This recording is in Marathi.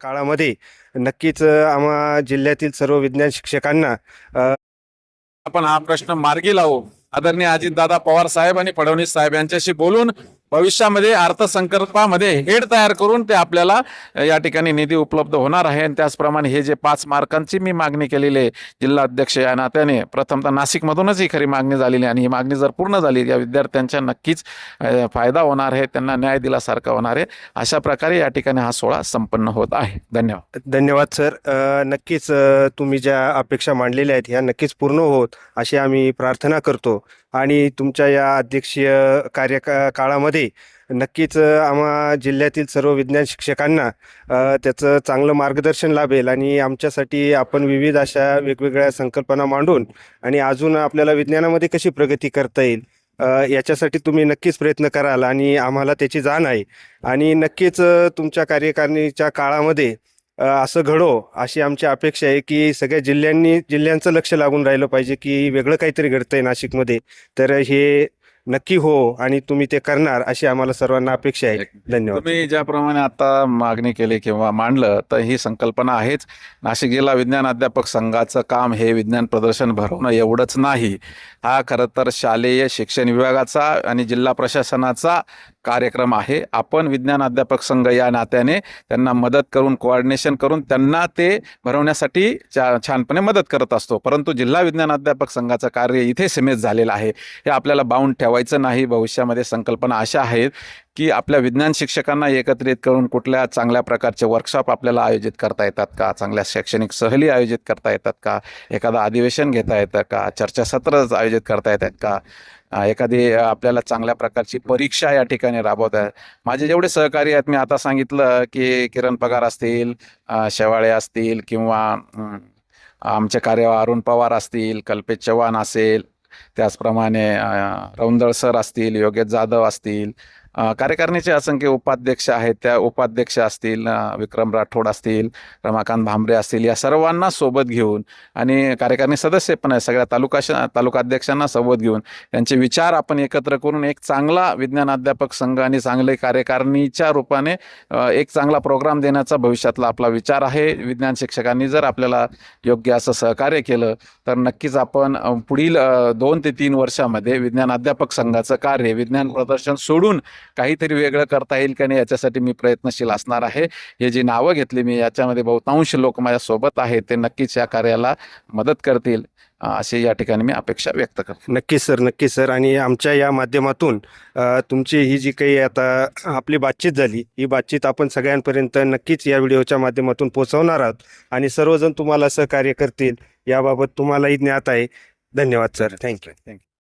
काळामध्ये नक्कीच आम्हा जिल्ह्यातील सर्व विज्ञान शिक्षकांना आपण हा प्रश्न मार्गी लावू. आदरणीय अजितदादा पवार साहेब आणि फडणवीस साहेब यांच्याशी बोलून भविष्यामध्ये अर्थसंकल्पामध्ये हेड तयार करून ते आपल्याला या ठिकाणी निधी उपलब्ध होणार आहे. आणि त्याचप्रमाणे हे जे पाच मार्कांची मी मागणी केलेली आहे जिल्हा अध्यक्ष या नात्याने प्रथमतः नाशिकमधूनच ही खरी मागणी झालेली आहे. आणि ही मागणी जर पूर्ण झाली या विद्यार्थ्यांच्या नक्कीच फायदा होणार आहे त्यांना न्याय दिल्यासारखा होणार आहे. अशा प्रकारे या ठिकाणी हा सोहळा संपन्न होत आहे. धन्यवाद. धन्यवाद सर. नक्कीच तुम्ही ज्या अपेक्षा मांडलेल्या आहेत ह्या नक्कीच पूर्ण होत अशी आम्ही प्रार्थना करतो. आणि तुमच्या या अध्यक्षीय कार्य काळामध्ये नक्कीच आम्हा जिल्ह्यातील सर्व विज्ञान शिक्षकांना त्याचं चांगलं मार्गदर्शन लाभेल आणि आमच्यासाठी आपण विविध अशा वेगवेगळ्या संकल्पना मांडून आणि अजून आपल्याला विज्ञानामध्ये कशी प्रगती करता येईल याच्यासाठी तुम्ही नक्कीच प्रयत्न कराल आणि आम्हाला त्याची जाण आहे. आणि नक्कीच तुमच्या कार्यकारिणीच्या काळामध्ये असं घडो अशी आमची अपेक्षा आहे की सगळ्या जिल्ह्यांनी जिल्ह्यांचं लक्ष लागून राहिलं पाहिजे की वेगळं काहीतरी घडतंय नाशिकमध्ये. तर हे नक्की हो आणि तुम्ही ते करणार अशी आम्हाला सर्वांना अपेक्षा आहे. धन्यवाद. तुम्ही ज्याप्रमाणे आता मागणी केली किंवा मांडलं तर ही संकल्पना आहेच. नाशिक जिल्हा विज्ञान अध्यापक संघाचं काम हे विज्ञान प्रदर्शन भरवणं एवढंच नाही. हा खरं तर शालेय शिक्षण विभागाचा आणि जिल्हा प्रशासनाचा कार्यक्रम आहे. आपण विज्ञान अध्यापक संघ या नात्याने त्यांना मदत करून कोऑर्डिनेशन करून त्यांना ते भरवण्यासाठी चा छानपणे मदत करत असतो. परंतु जिल्हा विज्ञान अध्यापक संघाचं कार्य इथे सीमित झालेलं आहे. हे आपल्याला बाउंड ठेवायचं नाही. भविष्यामध्ये संकल्पना अशा आहेत की आपल्या विज्ञान शिक्षकांना एकत्रित करून कुठल्या चांगल्या प्रकारचे वर्कशॉप आपल्याला आयोजित करता येतात का? चांगल्या शैक्षणिक सहली आयोजित करता येतात का? एखादं अधिवेशन घेता येतं का? चर्चासत्र आयोजित करता येतात का? एखादी आपल्याला चांगल्या प्रकारची परीक्षा या ठिकाणी राबवत आहेत माझे जेवढे सहकारी आहेत मी आता सांगितलं की किरण पगार असतील शेवाळे असतील किंवा आमचे कार्य अरुण पवार असतील कल्पेश चव्हाण असेल त्याचप्रमाणे रौंदळ सर असतील योगेश जाधव असतील कार्यकारिणीचे असंख्य उपाध्यक्ष आहेत. त्या उपाध्यक्ष असतील विक्रम राठोड असतील रमाकांत भांबरे असतील या सर्वांना सोबत घेऊन आणि कार्यकारिणी सदस्य पण आहे सगळ्या तालुका तालुकाध्यक्षांना सोबत घेऊन त्यांचे विचार आपण एकत्र करून एक चांगला विज्ञान अध्यापक संघ आणि चांगले कार्यकारिणीच्या रूपाने एक चांगला प्रोग्राम देण्याचा भविष्यातला आपला विचार आहे. विज्ञान शिक्षकांनी जर आपल्याला योग्य असं सहकार्य केलं तर नक्कीच आपण पुढील दोन ते तीन वर्षामध्ये विज्ञान अध्यापक संघाचं कार्य विज्ञान प्रदर्शन सोडून काहीतरी वेगळं करता येईल का नाही याच्यासाठी मी प्रयत्नशील असणार आहे. हे जी नावं घेतली मी याच्यामध्ये बहुतांश लोक माझ्यासोबत आहेत ते नक्कीच या कार्याला मदत करतील अ, अशी या ठिकाणी मी अपेक्षा व्यक्त करतो. नक्कीच सर नक्कीच सर. आणि आमच्या या माध्यमातून तुमची ही जी काही आता आपली बातचीत झाली ही बातचीत आपण सगळ्यांपर्यंत नक्कीच या व्हिडिओच्या माध्यमातून पोहोचवणार आहोत आणि सर्वजण तुम्हाला सहकार्य करतील याबाबत तुम्हालाही ज्ञात आहे. धन्यवाद सर. थँक्यू. थँक्यू.